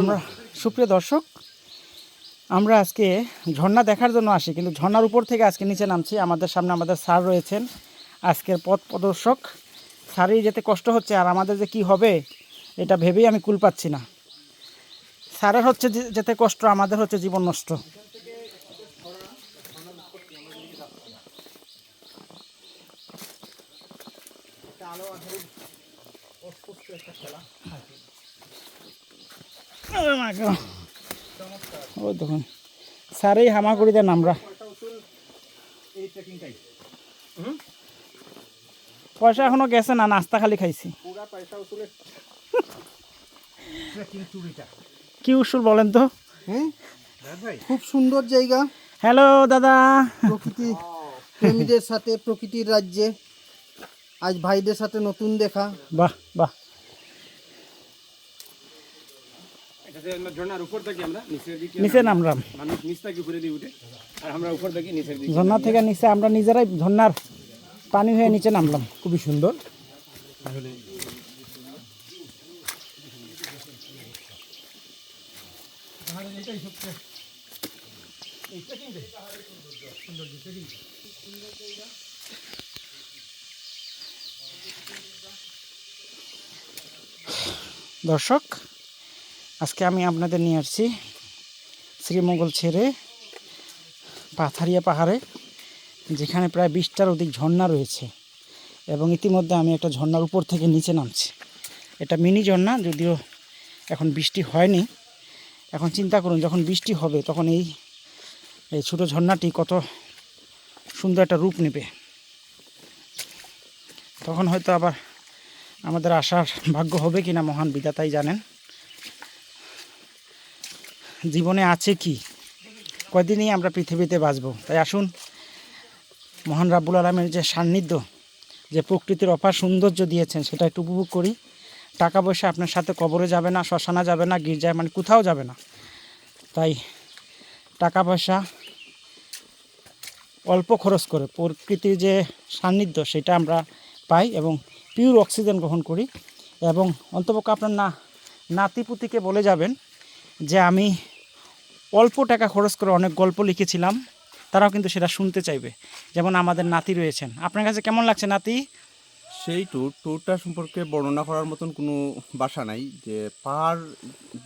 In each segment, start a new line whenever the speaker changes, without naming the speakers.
আমরা, সুপ্রিয় দর্শক, আমরা আজকে ঝর্ণা দেখার জন্য আসি, কিন্তু ঝর্ণার উপর থেকে আজকে নিচে নামছি। আমাদের সামনে আমাদের স্যার রয়েছেন। আজকের পথ প্রদর্শক। স্যারই যেতে কষ্ট হচ্ছে, আর আমাদের যে কি হবে, এটা ভেবেই আমি কুল পাচ্ছি না। স্যারের হচ্ছে যেতে কষ্ট, আমাদের হচ্ছে জীবন নষ্ট। God. ও দেখুন স্যারেই হামাগুড়ি দেন আমরা। পয়সা এখনও গেছে না নাস্তা খালি খাইছি। কি উসুল বলেন তো?
হ্যাঁ খুব সুন্দর জায়গা।
হ্যালো দাদা।
প্রকৃতি প্রেমীদের সাথে প্রকৃতির রাজ্যে। আজ ভাইদের সাথে নতুন দেখা।
বাহ বাহ
ঝর্ণার উপর থাকি আমরা নিচের দিকে
নিচে নামলাম
মানুষ নিচ থেকে উপরে দিয়ে উঠে আর আমরা উপর থাকি নিচের দিকে
ঝর্ণা থেকে নিচে আমরা নিজেরাই ঝর্ণার পানি হয়ে নিচে নামলাম।
খুবই সুন্দর।
দর্শক আজকে আমি আপনাদের নিয়ে আসছি শ্রীমঙ্গল ছেড়ে পাথারিয়া পাহাড়ে, যেখানে প্রায় বিশটার অধিক ঝর্ণা রয়েছে এবং ইতিমধ্যে আমি একটা ঝর্ণার উপর থেকে নিচে নামছি। এটা মিনি ঝর্ণা, যদিও এখন বৃষ্টি হয়নি। এখন চিন্তা করুন, যখন বৃষ্টি হবে, তখন এই এই ছোটো ঝর্ণাটি কত সুন্দর একটা রূপ নেবে। তখন হয়তো আবার আমাদের আসার ভাগ্য হবে কিনা মহান বিধাতাই জানেন। জীবনে আছে কি? কয়দিনই আমরা পৃথিবীতে বাঁচব? তাই আসুন, মহান রাব্বুল আলমের যে সান্নিধ্য, যে প্রকৃতির অপার সৌন্দর্য দিয়েছেন, সেটা একটু উপভোগ করি। টাকা পয়সা আপনার সাথে কবরে যাবে না, শ্মশানা যাবে না, গির্জায় মানে কোথাও যাবে না। তাই টাকা পয়সা অল্প খরচ করে প্রকৃতির যে সান্নিধ্য, সেটা আমরা পাই এবং পিওর অক্সিজেন গ্রহণ করি। এবং অন্তপক্ষ আপনার না, নাতিপুতিকে বলে যাবেন যে, আমি অল্প টাকা খরচ করে অনেক গল্প লিখেছিলাম তারাও কিন্তু সেটা শুনতে চাইবে। যেমন আমাদের নাতি রয়েছেন। আপনার কাছে কেমন লাগছে নাতি?
সেই ট্যুর ট্যুরটা সম্পর্কে বর্ণনা করার মতন কোনো বাসা নাই যে পাহাড়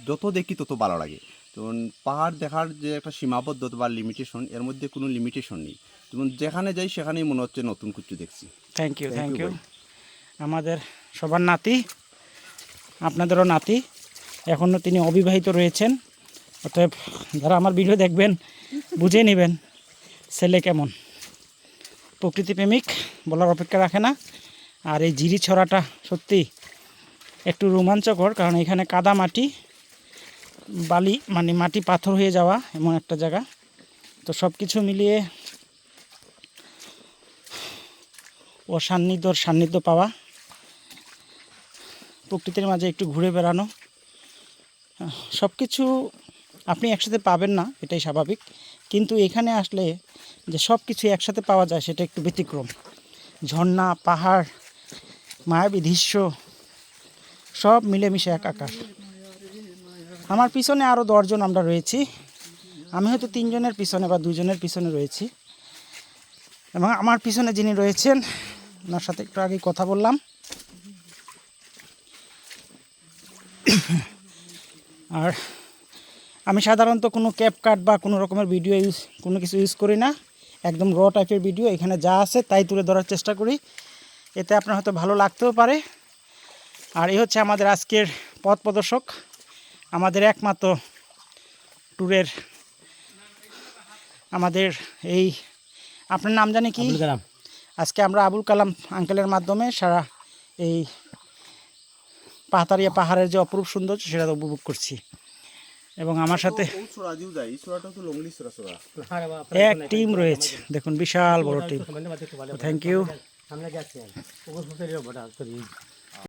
যত দেখি তত ভালো লাগে। যেমন পাহাড় দেখার যে একটা সীমাবদ্ধতা বা লিমিটেশন এর মধ্যে কোনো লিমিটেশন নেই। যেমন যেখানে যাই সেখানেই মনে হচ্ছে নতুন কিছু দেখছি।
থ্যাংক ইউ থ্যাংক ইউ আমাদের সবার নাতি আপনাদেরও নাতি এখনও তিনি অবিবাহিত রয়েছেন। অতএব যারা আমার ভিডিও দেখবেন, বুঝে নেবেন ছেলে কেমন। প্রকৃতিপ্রেমিক বলার অপেক্ষা রাখে না। আর এই জিরি ছড়াটা সত্যি একটু রোমাঞ্চকর, কারণ এখানে কাদা মাটি, বালি মানে মাটি পাথর হয়ে যাওয়া এমন একটা জায়গা। তো সব কিছু মিলিয়ে ও সান্নিধ্যর সান্নিধ্য পাওয়া। প্রকৃতির মাঝে একটু ঘুরে বেড়ানো। সব কিছু আপনি একসাথে পাবেন না, এটাই স্বাভাবিক। কিন্তু এখানে আসলে যে সব কিছু একসাথে পাওয়া যায়, সেটা একটু ব্যতিক্রম। ঝর্ণা, পাহাড়, মায়াবী দৃশ্য, সব মিলেমিশে একাকার। আমার পিছনে আরও দশজন আমরা রয়েছি। আমি হয়তো তিনজনের পিছনে বা দুজনের পিছনে রয়েছি। এবং আমার পিছনে যিনি রয়েছেন, ওনার সাথে একটু আগে কথা বললাম। আর আমি সাধারণত কোনো ক্যাপ কাট বা কোনো রকমের ভিডিও ইউজ কোনো কিছু ইউজ করি না। একদম র টাইপের ভিডিও এখানে যা আছে তাই তুলে ধরার চেষ্টা করি। এতে আপনার হয়তো ভালো লাগতেও পারে। আর এই হচ্ছে আমাদের আজকের পথ প্রদর্শক। আমাদের একমাত্র ট্যুরের আমাদের এই আপনার নাম জানি কি? আজকে আমরা আবুল কালাম আঙ্কেলের মাধ্যমে সারা এই পাহাতারিয়া পাহাড়ের যে অপরূপ সৌন্দর্য সেটা উপভোগ করছি। এবং আমার সাথে এক টিম রয়েছে। দেখুন বিশাল বড় টিম থ্যাংক ইউ
আমরা যাচ্ছি